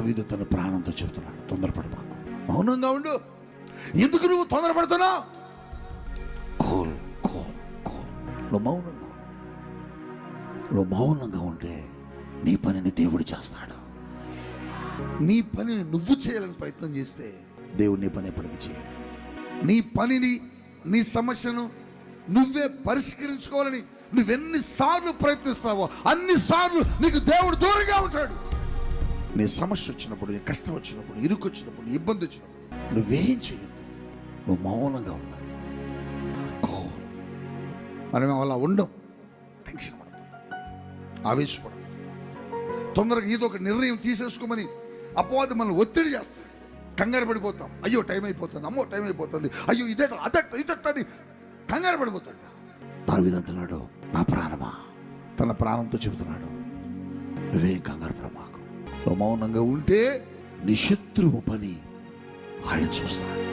దావీదు తన ప్రాణంతో చెబుతున్నాడు తొందరపడ మాకు మౌనంగా ఉండు. ఎందుకు నువ్వు తొందరపడుతున్నావు? కోల్ కోల్ కోల్. నువ్వు మౌనంగా. నువ్వు మౌనంగా ఉంటే నీ పనిని దేవుడు చేస్తాడు. నీ పనిని నువ్వు చేయాలని ప్రయత్నం చేస్తే దేవుడు నీ పని ఎప్పటికీ చేయడు. నీ పనిని నీ సమస్యను నువ్వే పరిష్కరించుకోవాలని నువ్వెన్నిసార్లు ప్రయత్నిస్తావో అన్నిసార్లు నీకు దేవుడు దూరంగా ఉంటాడు. నీ సమస్య వచ్చినప్పుడు నీ కష్టం వచ్చినప్పుడు ఇరుకు వచ్చినప్పుడు ఇబ్బంది వచ్చినప్పుడు నువ్వేం చేయొద్దు. నువ్వు మౌనంగా ఉండాలి. మనం అలా ఉండం. టెన్షన్ పడదు ఆవేశపడదు తొందరగా ఏదో ఒక నిర్ణయం తీసేసుకోమని అపవాది మనల్ని ఒత్తిడి చేస్తాడు. కంగారు పడిపోతాం. అయ్యో టైం అయిపోతుంది. అమ్మో టైం అయిపోతుంది. అయ్యో ఇదే అదట ఇదట అని కంగారు పడిపోతాడు. దావిదంటున్నాడు నా ప్రాణమా? తన ప్రాణంతో చెబుతున్నాడు నువ్వేం కంగారు పడమా నువ్వు మౌనంగా ఉంటే నీ శత్రువు పని ఆయన చూస్తాడు.